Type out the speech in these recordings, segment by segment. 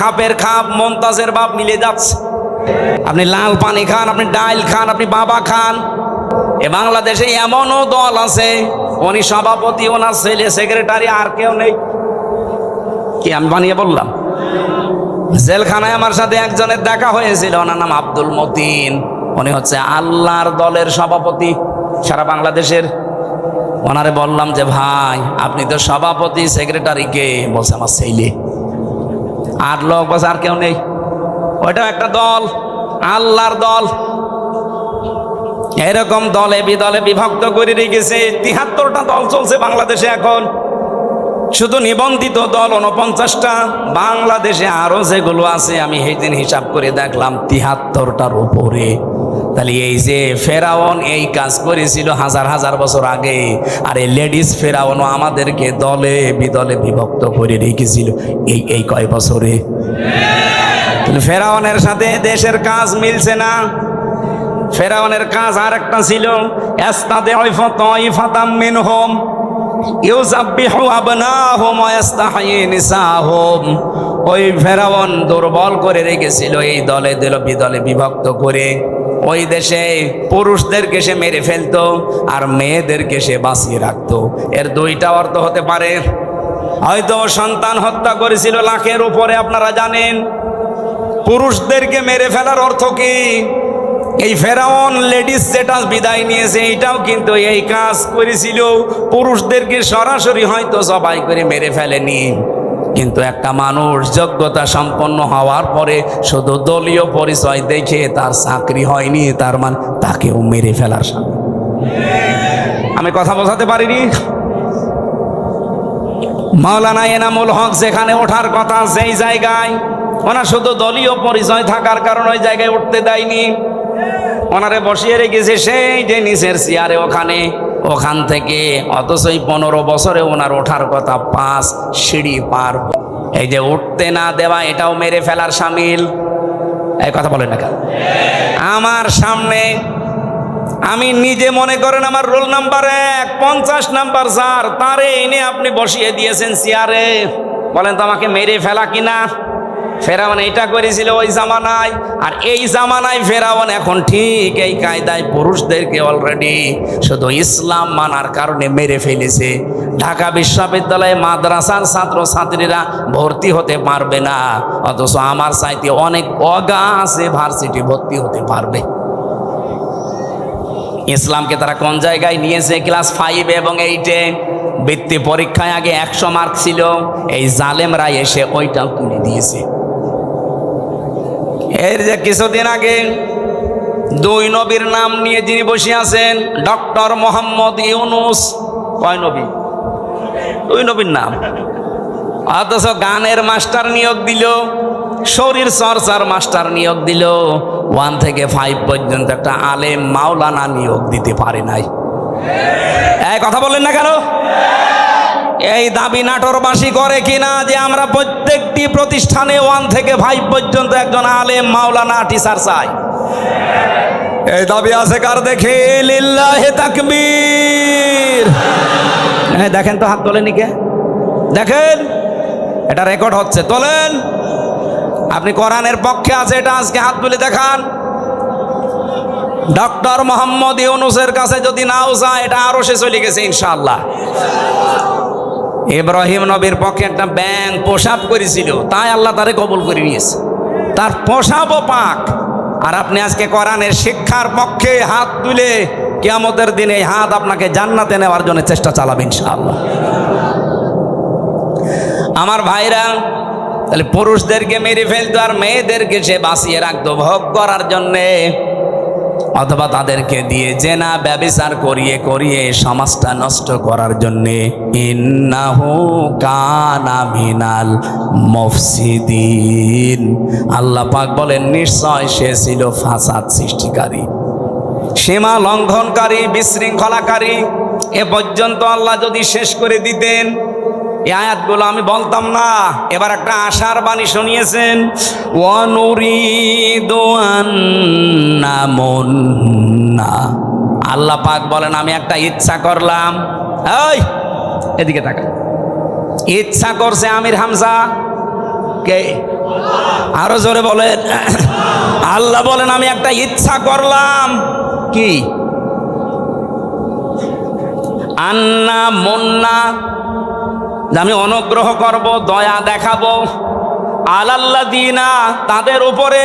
খাপের খাপ, মমতাজের বাপ মিলে যাচ্ছে। আপনি লাল পানি খান, আপনি ডাইল খান, আপনি বাবা খান। এ বাংলাদেশে এমনও দল আছে, উনি সভাপতি, ওনার ছেলে, সেক্রেটারি, আর কেউ নেই। কি আমি বানিয়ে বললাম? জেলখানায় আমার সাথে একজনের দেখা হয়েছিল, ওনার নাম আব্দুল মতিন। উনি হচ্ছে আল্লাহর দলের সভাপতি, সারা বাংলাদেশের। ওনারে বললাম যে, ভাই, আপনি তো সভাপতি, সেক্রেটারি কে? বলছে, আমার ছেলে। আর লোক বাস আর কেউ নেই। ওইটাও একটা দল, আল্লাহর দল। এরকম দলে বিদলে বিভক্ত করে রেখেছে, তিহাত্তরটা দল চলছে বাংলাদেশে এখন। শুধু নিবন্ধিত দল উনপঞ্চাশটা বাংলাদেশে আরও যেগুলো আছে, আমি সেই দিন হিসাব করে দেখলাম, তিহাত্তরটার উপরে। তাহলে এই যে ফেরাউন এই কাজ করেছিল হাজার হাজার বছর আগে, আর এই লেডিস ফেরাউনও আমাদেরকে দলে বিদলে বিভক্ত করে রেখেছিল এই এই কয় বছরে। ফেরাউনের সাথে দেশের কাজ মিলছে না। ফেরাউনের কাজ আর একটা ছিল, এস্তাদে ওই ফেরাউন দুর্বল করে রেখেছিল, এই দলে দিল বিদলে বিভক্ত করে। ওই দেশে পুরুষদেরকে সে মেরে ফেলতো আর মেয়েদেরকে সে বাঁচিয়ে রাখতো। এর দুইটা অর্থ হতে পারে, হয়তো সন্তান হত্যা করেছিল লাখের উপরে, আপনারা জানেন। পুরুষদেরকে মেরে ফেলার অর্থ কি? এই ফেরাউন লেডিস যেটা বিদায় নিয়েছে, এইটাও কিন্তু এই কাজ করেছিল। পুরুষদেরকে সরাসরি হয়তো সবাই করে মেরে ফেলেনি। কিন্তু একটা মানুষ যোগ্যতা সম্পন্ন হওয়ার পরে শুধু দলীয় পরিচয় দেখে তার চাকরি হয়নি, তার মান তাকেও মেরে ফেলার সামনে আমি কথা বোঝাতে পারিনি। মাওলানা এনামুল হক যেখানে ওঠার কথা সেই জায়গায়, ওনার শুধু দলীয় পরিচয় থাকার কারণে ওই জায়গায় উঠতে দেয়নি। ওনারে বসিয়ে রেখেছে সেই যে নিচের চেয়ারে ওখানে ওখান থেকে, অথচ এই পনেরো বছরে ওনার ওঠার কথা পাঁচ সিঁড়ি পার এই যে উঠতে না দেওয়া, এটাও মেরে ফেলার সামিল। এই কথা বলেন না আমার সামনে, আমি নিজে মনে করেন আমার রোল নাম্বার এক, পঞ্চাশ নাম্বার স্যার, তারে এনে আপনি বসিয়ে দিয়েছেন চেয়ারে বলেন তো আমাকে মেরে ফেলা কিনা? ফেরাউন এটা করেছিল ওই জামানায়, আর এই জামানায় ফেরাউন এখন ঠিক এই কায়দায় পুরুষদেরকে অলরেডি শুধু ইসলাম মানার কারণে মেরে ফেলেছে। ঢাকা বিশ্ববিদ্যালয়ে মাদ্রাসার ছাত্র ছাত্রীরা ভর্তি হতে পারবে না, অথচ আমার চাইতে অনেক অগা আছে ভার্সিটি ভর্তি হতে পারবে। ইসলামকে তারা কোন জায়গায় নিয়েছে? ক্লাস ফাইভ এবং এইটে বৃত্তি পরীক্ষায় আগে একশো মার্ক ছিল, এই জালেমরা এসে ওইটাও তুলে দিয়েছে। এর যে কিছুদিন আগে দুই নবীর নাম নিয়ে যিনি বসে আছেন, ডক্টর মোহাম্মদ ইউনুস, কয় নবী? দুই নবীর নাম। অথচ গানের মাস্টার নিয়োগ দিল, শরীর চর্চার মাস্টার নিয়োগ দিল, ওয়ান থেকে ফাইভ পর্যন্ত একটা আলেম মাওলানা নিয়োগ দিতে পারে নাই। কথা বললেন না কেন? এই দাবি নাটোরবাসী করে কিনা যে আমরা প্রত্যেকটি প্রতিষ্ঠানে ওয়ান থেকে ফাইভ পর্যন্ত একজন আলেম মাওলানা টিচার চাই। এই দাবি আছে কার দেখে? হ্যাঁ দেখেন তো হাত তোলেনি কে? দেখেন, এটা রেকর্ড হচ্ছে, তোলেন। আপনি কোরআনের পক্ষে আছে, এটা আজকে হাত তুলে দেখান। ডক্টর মোহাম্মদ ইউনুসের কাছে যদি নাও যায়, এটা আরও সে চলে গেছে, ইনশাআল্লাহ। ইব্রাহিম নবীর পক্ষে একটা ব্যাং পোশাক করেছিল, তাই আল্লাহ তারে কবুল করে নিয়েছে। তার পোশাবও পাক। আর আপনি আজকে কোরআনের শিক্ষার পক্ষে হাত তুলে কিয়ামতের দিনে হাত আপনাকে জান্নাতে নেওয়ার জন্য চেষ্টা চালাবেন, ইনশাআল্লাহ। আমার ভাইরা, তাহলে পুরুষদেরকে মেরে ফেলতো আর মেয়েদেরকে সে বাঁচিয়ে রাখতো। ভোগ করার জন্যে অথবা তাদেরকে দিয়ে জেনা, ব্যবিচার করিয়ে করিয়ে সমাজটা নষ্ট করার জন্যে ইন্নাহু কানা মিনাল মফসিদিন। আল্লাহ পাক বলেন, নিশ্চয় সে ছিল ফাসাদ সৃষ্টিকারী। সীমা লঙ্ঘনকারী, বিশৃঙ্খলাকারী। এ পর্যন্ত আল্লাহ যদি শেষ করে দিতেন এই আয়াতগুলো আমি বলতাম না। এবার একটা আশার বাণী শুনিয়েছেন। না আল্লাহ পাক বলেন, আমি একটা ইচ্ছা করলাম। এই, এদিকে তাকা ইচ্ছা করছে আমির হামজা। কে? আরও জোরে বলেন। আল্লাহ বলেন, আমি একটা ইচ্ছা করলাম। কি? আন্না মন্না আমি অনুগ্রহ করব, দয়া দেখাবো। আলাল্লা দিনা তাদের উপরে।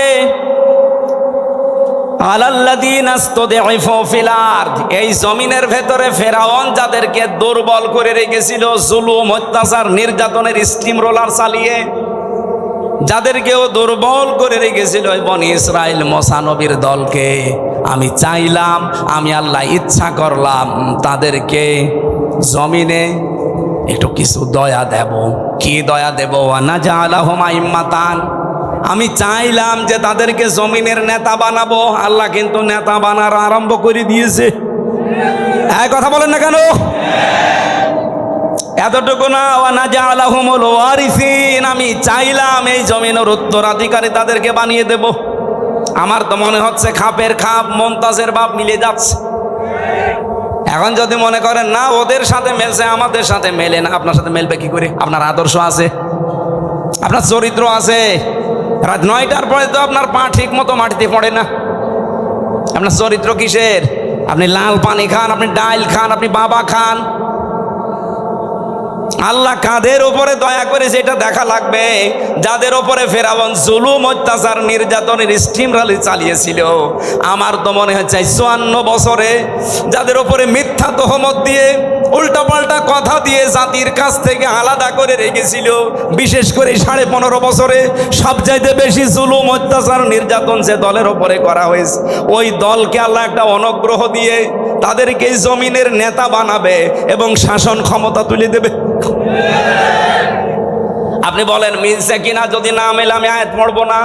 এই জমিনের ভেতরে ফেরাউন যাদেরকে দুর্বল করে রেখেছিল, জুলুম, অত্যাচার, নির্যাতনের স্টিম রোলার চালিয়ে, যাদেরকেও দুর্বল করে রেখেছিল বনি ইসরায়েল মোসানবীর দলকে। আমি চাইলাম, আমি আল্লাহ ইচ্ছা করলাম তাদেরকে জমিনে একটু কিছু দয়া দেব। কি দয়া দেব? না যা আলাহমা ইম্মাতান আমি চাইলাম যে তাদেরকে জমিনের নেতা বানাবো। আল্লাহ কিন্তু নেতা বানার আরম্ভ করে দিয়েছে। হ্যাঁ কথা বলেন না কেন? এতটুকু না আমি চাইলাম এই জমিনের উত্তরাধিকারী তাদেরকে বানিয়ে দেব। আমার তো মনে হচ্ছে খাপের খাপ, মমতাজের বাপ মিলে যাচ্ছে। এখন যদি মনে করেন, না, ওদের সাথে মেলছে, আমাদের সাথে মেলে না। আপনার সাথে মেলবে কি করে? আপনার আদর্শ আছে, আপনার চরিত্র আছে। রাত নয়টার পরে তো আপনার পা ঠিক মতো মাটিতে পড়ে না। আপনার চরিত্র কিসের? আপনি লাল পানি খান, আপনি ডাইল খান, আপনি বাবা খান। আল্লাহ কাদের উপরে দয়া করেছে এটা দেখা লাগবে? যাদের উপরে ফেরাবন জুলুম, অত্যাচার, নির্যাতনের স্টিম রালি চালিয়েছিল। আমার তো মনে হচ্ছে চুয়ান্ন বছরে যাদের উপরে মিথ্যা তহমত দিয়ে, উল্টাপাল্টা কথা দিয়ে জাতির কাছ থেকে আলাদা করে রেখেছিল, বিশেষ করে সাড়ে পনেরো বছরে সবচাইতে বেশি জুলুম, অত্যাচার, নির্যাতন যে দলের ওপরে করা হয়েছে, ওই দলকে আল্লাহ একটা অনুগ্রহ দিয়ে তাদেরকে জমিনের নেতা বানাবে এবং শাসন ক্ষমতা তুলে দেবে। আপনি বলেন, মিলছে কিনা? যদি না মেলে, আমি আয়াত পড়ব না।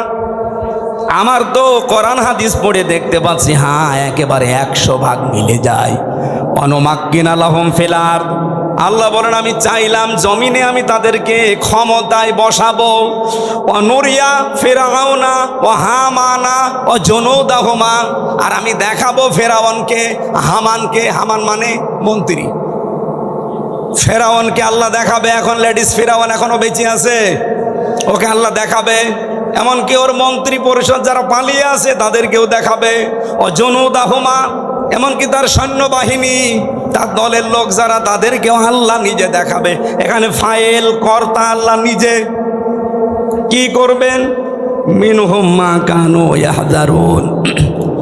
আমার তো কোরআন হাদিস পড়ে দেখতে পাচ্ছি হ্যাঁ একেবারে একশো ভাগ মিলে যায়। অনমাক্কিন আলহম ফেলার আল্লাহ বলেন, আমি চাইলাম জমিনে আমি তাদেরকে ক্ষমতায় বসাবো। অনরিয়া ফেরাওনা ও হামানা, ও জনৌদাহমা আর আমি দেখাবো ফেরাওয়ানকে হামানকে। হামান মানে মন্ত্রী। ফেরাওয়ানকে আল্লাহ দেখাবে এখন, লেডিস ফেরাওয়ান এখনও বেঁচে আছে। ওকে আল্লাহ দেখাবে। এমনকি ওর মন্ত্রী পরিষদ যারা পালিয়ে আছে তাদেরকেও দেখাবে। ও জনুদাহমা এমনকি তার সৈন্যবাহিনী, তার দলের লোক যারা তাদেরকেও আল্লাহ নিজে দেখাবে। এখানে ফাইল কর্তা আল্লাহ নিজে। কি করবেন? মিনহুম্মা কানো ইয়াহজারুন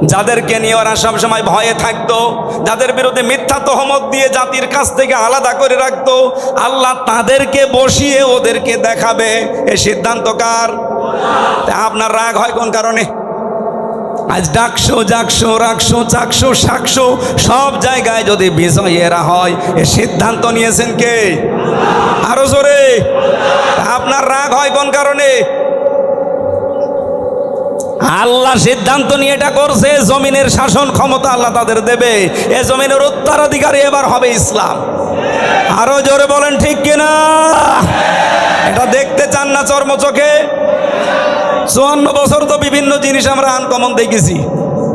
যাদেরকে নিয়ে ওরা সবসময় ভয়ে থাকতো, যাদের বিরুদ্ধে মিথ্যা তহমত দিয়ে জাতির কাছ থেকে আলাদা করে রাখতো, আল্লাহ তাদেরকে বসিয়ে ওদেরকে দেখাবে। এ সিদ্ধান্ত কার? তা আপনার রাগ হয় কোন কারণে? আজ ডাকশো জাকশো রাখশো চাকশো শাকশো সব জায়গায় যদি বিজয়েরা হয়, এ সিদ্ধান্ত নিয়েছেন কে? আরও জোরে। আপনার রাগ হয় কোন কারণে? আল্লাহ সিদ্ধান্ত নিয়ে এটা করছে, জমিনের শাসন ক্ষমতা আল্লাহ তাদের দেবে, এ জমিনের উত্তরাধিকারী এবার হবে ইসলাম। আরও জোরে বলেন ঠিক কিনা? এটা দেখতে চান না চর্ম চোখে চুয়ান্ন বছর তো বিভিন্ন জিনিস আমরা আনকমন দেখেছি।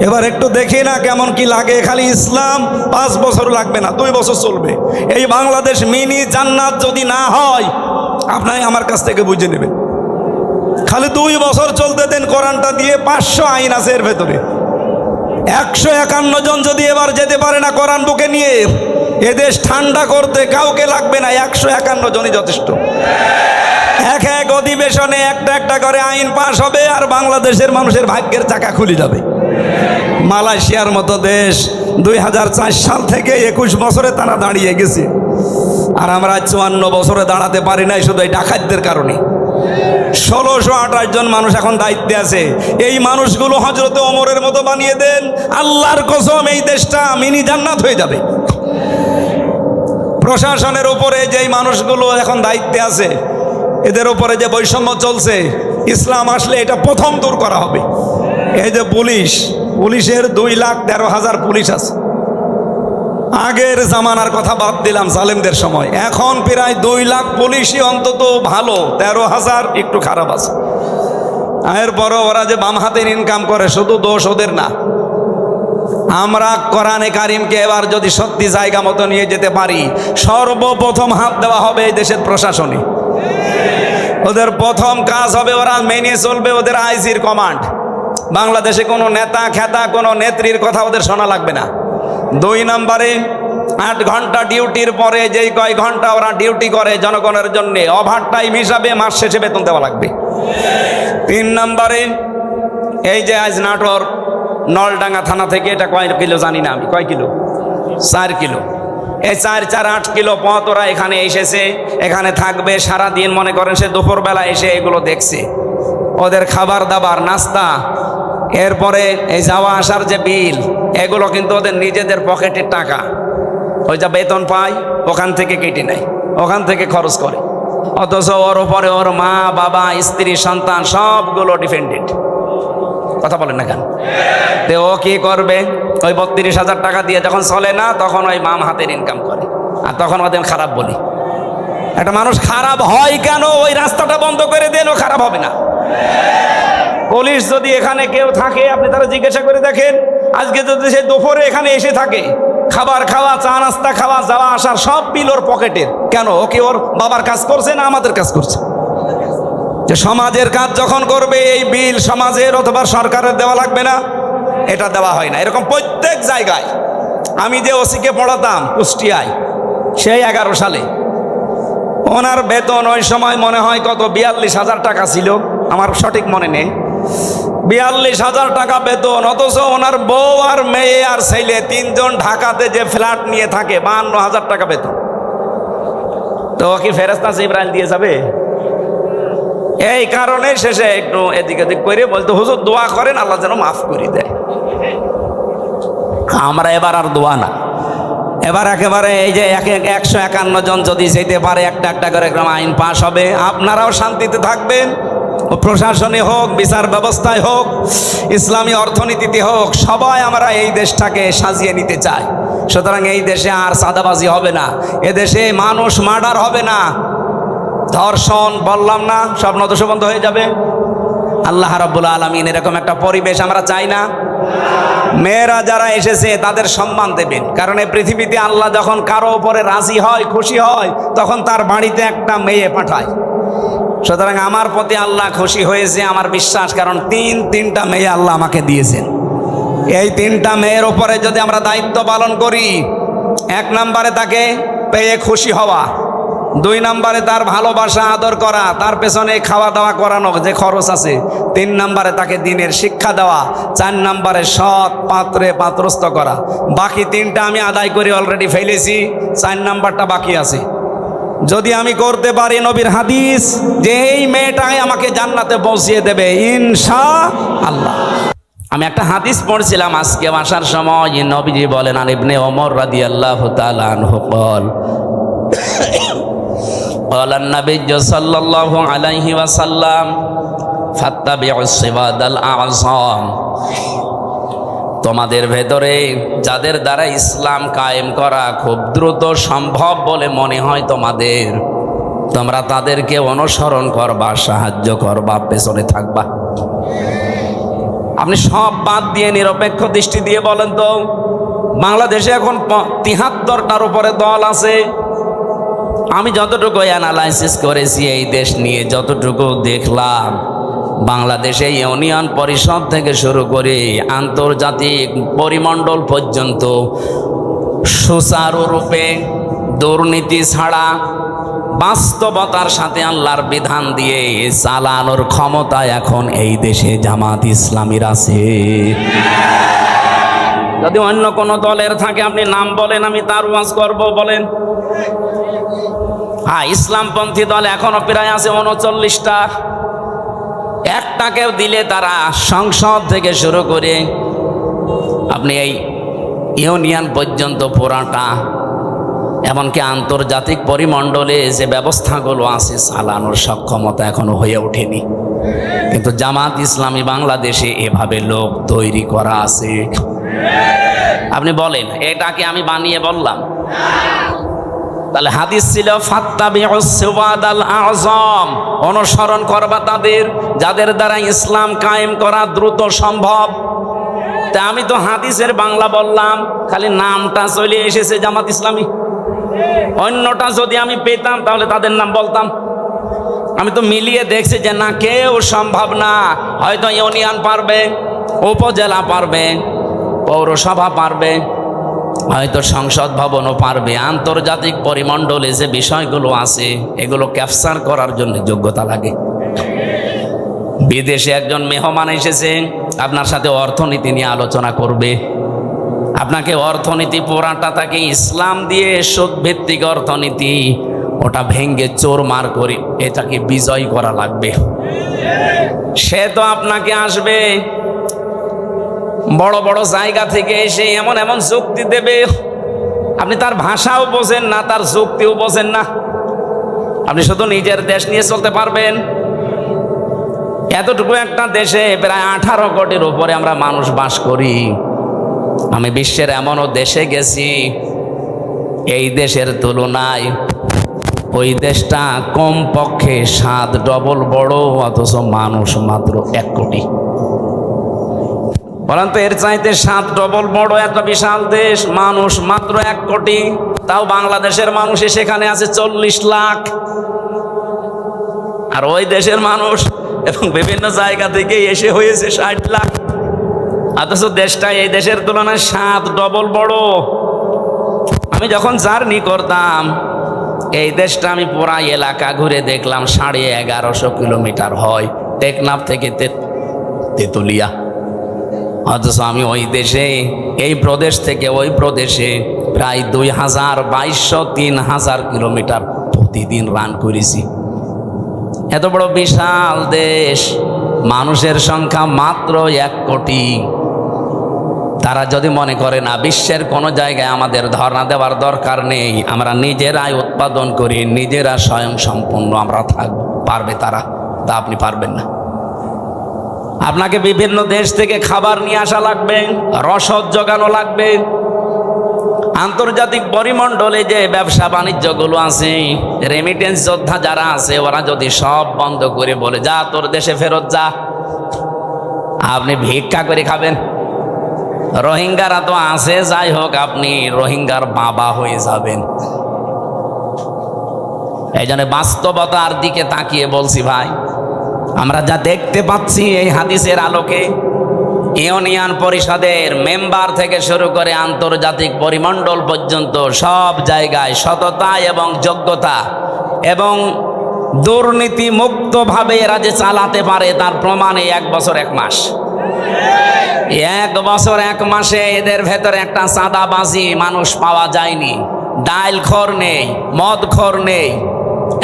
এবার একটু দেখি না কেমন কি লাগে, খালি ইসলাম পাঁচ বছর লাগবে না, দুই বছর চলবে। এই বাংলাদেশ মিনি জান্নাত যদি না হয় আপনাই আমার কাছ থেকে বুঝে নেবেন। খালি দুই বছর চলতে দেন কোরআনটা দিয়ে পাঁচশো আইন আছে এর ভেতরে। একশো একান্ন জন যদি এবার যেতে পারে না কোরআন বুকে নিয়ে এদেশ ঠান্ডা করতে কাউকে লাগবে না, একশো একান্ন জনই যথেষ্ট। এক এক অধিবেশনে একটা একটা করে আইন পাশ হবে আর বাংলাদেশের মানুষের ভাগ্যের চাকা খুলে যাবে। মালয়েশিয়ার মতো দেশ দুই হাজার চার সাল থেকে একুশ বছরে তারা দাঁড়িয়ে গেছে। আর আমরা চুয়ান্ন বছরে দাঁড়াতে পারি নাই শুধু এই ডাকাতদের কারণে। ষোলোশো আঠাশ জন মানুষ এখন দায়িত্বে আছে। এই মানুষগুলো হজরতে অমরের মতো বানিয়ে দেন, আল্লাহর কসম এই দেশটা মিনি জান্নাত হয়ে যাবে। প্রশাসনের উপরে যেই মানুষগুলো এখন দায়িত্বে আছে এদের উপরে যে বৈষম্য চলছে, ইসলাম আসলে এটা প্রথম দূর করা হবে। এই যে পুলিশ, পুলিশের দুই লাখ তেরো হাজার পুলিশ আছে। আগের জামানার কথা বাদ দিলাম সালেমদের সময়। এখন প্রায় দুই লাখ পুলিশই অন্তত ভালো, তেরো হাজার একটু খারাপ আছে। এরপরও ওরা যে বাম হাতের ইনকাম করে, শুধু দোষ ওদের না। আমরা কোরআনে কারিমকে এবার যদি সত্যি জায়গা মতো নিয়ে যেতে পারি, সর্বপ্রথম হাত দেওয়া হবে এই দেশের প্রশাসনে। ওদের প্রথম কাজ হবে, ওরা মেনে চলবে ওদের আইজির কমান্ড। বাংলাদেশে কোনো নেতা, খেতা, কোনো নেত্রীর কথা ওদের শোনা লাগবে না। দুই নম্বরে, আট ঘণ্টা ডিউটির পরে যেই কয় ঘণ্টা ওরা ডিউটি করে জনগণের জন্য ওভার টাইম হিসাবে মাস শেষে বেতন দেওয়া লাগবে। তিন নম্বরে, এই যে আজ নাটোর, নলডাঙ্গা থানা থেকে এটা কয় কিলো জানি না আমি, কয় কিলো? চার কিলো। এই চার চার আট কিলো পথ ওরা এখানে এসেছে। এখানে থাকবে সারা দিন মনে করেন সে দুপুরবেলা এসে এগুলো দেখছে। ওদের খাবার দাবার, নাস্তা, এরপরে এই যাওয়া আসার যে বিল, এগুলো কিন্তু ওদের নিজেদের পকেটের টাকা। ওই যা বেতন পায়, ওখান থেকে কেটে নেয়, ওখান থেকে খরচ করে। অথচ ওর ওপরে ওর মা, বাবা, স্ত্রী, সন্তান সবগুলো ডিপেন্ডেন্ট। কথা বলেন না কেন? তো ও কি করবে? ওই বত্রিশ হাজার টাকা দিয়ে যখন চলে না, তখন ওই মাম হাতের ইনকাম করে। আর তখন ওদের খারাপ বলি। একটা মানুষ খারাপ হয় কেন? ওই রাস্তাটা বন্ধ করে দেন, ও খারাপ হবে না। পুলিশ যদি এখানে কেউ থাকে, আপনি তারা জিজ্ঞাসা করে দেখেন। আজকে যদি সে দুপুরে এখানে এসে থাকে, খাবার খাওয়া, চা, নাস্তা খাওয়া, যাওয়া আসার সব বিল ওর পকেটের কেন? ও কি ওর বাবার কাজ করছে না আমাদের কাজ করছে? যে সমাজের কাজ যখন করবে, এই বিল সমাজের অথবা সরকারের দেওয়া লাগবে না, এটা দেওয়া হয় না। এরকম প্রত্যেক জায়গায় আমি যে ওসিকে পড়াতাম কুষ্টিয়ায়, সেই এগারো সালে, ওনার বেতন ওই সময় মনে হয় কত, বিয়াল্লিশ হাজার টাকা ছিল, আমার সঠিক মনে নেই। বিয়াল্লিশ হাজার টাকা বেতন, অথচ ওনার বউ আর মেয়ে আর ছেলে তিনজন ঢাকাতে যে ফ্ল্যাট নিয়ে থাকে বাহান্ন হাজার টাকা বেতন। তো কি ফেরেস্তা ইব্রাহিম দিয়ে যাবে? এই কারণে শেষে একটু এদিক এদিক করে বলতো, হুজুর, দোয়া করেন, আল্লাহ যেন মাফ করে দেয়। আমরা এবার আর দোয়া না। এবার একেবারে এই যে এক এক একশো একান্ন জন যদি যেতে পারে, একটা একটা করে আইন পাশ হবে, আপনারাও শান্তিতে থাকবেন। প্রশাসনে হোক, বিচার ব্যবস্থায় হোক, ইসলামী অর্থনীতিতে হোক, সবাই আমরা এই দেশটাকে সাজিয়ে নিতে চাই। সুতরাং এই দেশে আর সাদাবাজি হবে না। এদেশে দেশে মানুষ মার্ডার হবে না। ধর্ষণ বললাম না, সব নদশ বন্ধ হয়ে যাবে। আল্লাহ রাব্বুল আলমিন এরকম একটা পরিবেশ আমরা চাই না। মেয়েরা যারা এসেছে, তাদের সম্মান দেবেন। কারণ এই পৃথিবীতে আল্লাহ যখন কারও উপরে রাজি হয়, খুশি হয়, তখন তার বাড়িতে একটা মেয়ে পাঠায়। সুতরাং আমার প্রতি আল্লাহ খুশি হয়েছে, আমার বিশ্বাস, কারণ তিন, তিনটা মেয়ে আল্লাহ আমাকে দিয়েছেন। এই তিনটা মেয়ের উপরে যদি আমরা দায়িত্ব পালন করি, এক নম্বরে তাকে পেয়ে খুশি হওয়া। দুই নম্বরে তার ভালোবাসা, আদর করা, তার পেছনে খাওয়া দাওয়া করানো যে খরচ আছে। তিন নম্বরে তাকে দিনের শিক্ষা দেওয়া, চার নম্বরে সৎ পাত্রে পাত্রস্থ করা। বাকি তিনটা আমি আদায় করে অলরেডি ফেলেছি, চার নাম্বারটা বাকি আছে। যদি আমি করতে পারি নবীর হাদিস, যে এই মেয়েটাই আমাকে জান্নাতে পৌঁছিয়ে দেবে ইনশা আল্লাহ আমি একটা হাদিস পড়ছিলাম আজকে আসার সময় নবীজি বলেন আর ইবনে ওমর আনহু বল قال النبي صلى الله عليه وسلم فاتبعوا الصباد الأعظام তোমাদের ভেতরে যাদের দ্বারা ইসলাম কায়েম করা খুব দ্রুত সম্ভব বলে মনে হয় তোমাদের তোমরা তাদেরকে অনুসরণ করবা সাহায্য করবা পেছনে থাকবা আপনি সব বাদ দিয়ে নিরপেক্ষ দৃষ্টি দিয়ে বলেন তো বাংলাদেশে এখন তিহাত্তরটার উপরে দল আছে আমি যতটুকু অ্যানালাইসিস করেছি এই দেশ নিয়ে, যতটুকু দেখলাম, বাংলাদেশে ইউনিয়ন পরিষদ থেকে শুরু করে আন্তর্জাতিক পরিমণ্ডল পর্যন্ত সুচারুরূপে দুর্নীতি ছাড়া বাস্তবতার সাথে আল্লাহর বিধান দিয়ে চালানোর ক্ষমতা এখন এই দেশে জামাত ইসলামীর আছে। যদি অন্য কোনো দলের থাকে, আপনি নাম বলেন, আমি তার ওয়াজ করব, বলেন। হ্যাঁ ইসলামপন্থী দল এখনও প্রায় আছে উনচল্লিশটা। একটাকেও দিলে তারা সংসদ থেকে শুরু করে আপনি এই ইউনিয়ন পর্যন্ত পুরাটা, এমনকি আন্তর্জাতিক পরিমণ্ডলে যে ব্যবস্থাগুলো আছে চালানোর সক্ষমতা এখনও হয়ে ওঠেনি। কিন্তু জামাত ইসলামী বাংলাদেশে এভাবে লোক তৈরি করা আছে। আপনি বলেন, এটাকে আমি বানিয়ে বললাম? তাহলে হাদিস ছিল আযম। অনুসরণ করবা তাদের, যাদের দ্বারা ইসলাম কায়েম করা দ্রুত সম্ভব। তা আমি তো হাদিসের বাংলা বললাম, খালি নামটা চলে এসেছে জামাত ইসলামী। অন্যটা যদি আমি পেতাম, তাহলে তাদের নাম বলতাম। আমি তো মিলিয়ে দেখছি যে না, কেউ সম্ভব না। হয়তো ইউনিয়ন পারবে, উপজেলা পারবে, পৌরসভা পারবে। হয়তো সংসদ ভবনও পারবে। আন্তর্জাতিক পরিমণ্ডলে যে বিষয়গুলো আছে, এগুলো ক্যাপচার করার জন্য যোগ্যতা লাগে। বিদেশে একজন মেহমান এসেছে, আপনার সাথে অর্থনীতি নিয়ে আলোচনা করবে। আপনাকে অর্থনীতি পোড়াটা তাকে ইসলাম দিয়ে ভিত্তিক অর্থনীতি, ওটা ভেঙ্গে চোর মার করে এটাকে বিজয় করা লাগবে। সে তো আপনাকে আসবে বড় বড় জায়গা থেকে এসে এমন এমন যুক্তি দেবে। আপনি তার ভাষাও বোঝেন না, তার যুক্তিও বোঝেন না। আপনি শুধু নিজের দেশ নিয়ে চলতে পারবেন। এতটুকু একটা দেশে প্রায় আঠারো কোটির উপরে আমরা মানুষ বাস করি। আমি বিশ্বের এমনও দেশে গেছি, এই দেশের তুলনায় ওই দেশটা কম পক্ষে সাত, ডবল বড়, অথচ মানুষ মাত্র এক কোটি। বলেন এর চাইতে সাত ডবল বড় একটা বিশাল দেশ, মানুষ মাত্র এক কোটি। তাও বাংলাদেশের মানুষই সেখানে আছে চল্লিশ লাখ। আর ওই দেশের মানুষ এবং বিভিন্ন জায়গা থেকে এসে হয়েছে ষাট লাখ। অথচ দেশটা এই দেশের তুলনায় সাত ডবল বড়। আমি যখন জার্নি করতাম, এই দেশটা আমি পুরা এলাকা ঘুরে দেখলাম, সাড়ে এগারোশো কিলোমিটার হয়, টেকনাফ থেকে তেতুলিয়া। অথচ আমি ওই দেশে, এই প্রদেশ থেকে ওই প্রদেশে প্রায় দুই হাজার বাইশশো তিন হাজার কিলোমিটার প্রতিদিন রান করেছি। এত বড় বিশাল দেশ, মানুষের সংখ্যা মাত্র এক কোটি। তারা যদি মনে করে না, বিশ্বের কোনো জায়গায় আমাদের ধর্ণা দেওয়ার দরকার নেই, আমরা নিজেরাই উৎপাদন করি, নিজেরা স্বয়ং সম্পূর্ণ আমরা থাক, পারবে তারা। তা আপনি পারবেন না। আপনাকে বিভিন্ন দেশ থেকে খাবার নিয়ে আসা লাগবে, রসদ জোগানো লাগবে। আন্তর্জাতিক পরিমণ্ডলে যে ব্যবসা বাণিজ্যগুলো আছে রেমিটেন্স যোদ্ধা যারা আছে, ওরা যদি সব বন্ধ করে বলে, যা, তোর দেশে ফেরত যা। আপনি ভিক্ষা করে খাবেন। রোহিঙ্গারা তো আছে, যাই হোক, আপনি রোহিঙ্গার বাবা হয়ে যাবেন। এই জন্য বাস্তবতার দিকে তাকিয়ে বলছি ভাই আমরা যা দেখতে পাচ্ছি এই হাদিসের আলোকে, ইউনিয়ন পরিষদের মেম্বার থেকে শুরু করে আন্তর্জাতিক পরিমণ্ডল পর্যন্ত সব জায়গায় সততা এবং যোগ্যতা এবং দুর্নীতি মুক্তভাবে এরা যে চালাতে পারে তার প্রমাণ এই এক বছর এক মাস। এক বছর এক মাসে এদের ভেতরে একটা চাঁদাবাজি মানুষ পাওয়া যায়নি, ডাইল খর নেই, মদ খর নেই,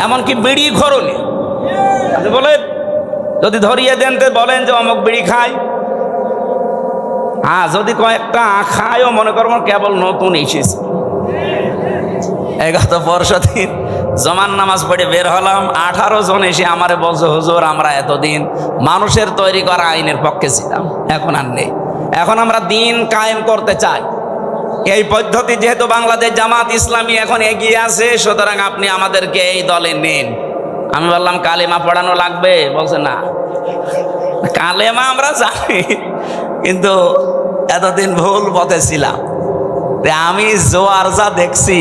এমনকি বিড়ি খরও নেই। বলেন যদি ধরিয়ে দেন তো বলেন যে অমুক বিড়ি হ্যাঁ যদি কয়েকটা খায়ও, মনে করব কেবল নতুন এসেছে। এই গত পরশু দিন জমান নামাজ পড়ে বের হলাম, আঠারো জন এসে আমারে বলছে, হুজুর, আমরা এতদিন মানুষের তৈরি করা আইনের পক্ষে ছিলাম, এখন আর নেই। এখন আমরা দিন কায়েম করতে চাই। এই পদ্ধতি যেহেতু বাংলাদেশ জামাত ইসলামী এখন এগিয়ে আছে, সুতরাং আপনি আমাদেরকে এই দলে নিন। আমি বললাম, কালেমা পড়ানো লাগবে? বলছে, না। কালেমা আমরা জানি, কিন্তু এতদিন ভুল পথে ছিলাম। আমি জোয়ার যা দেখছি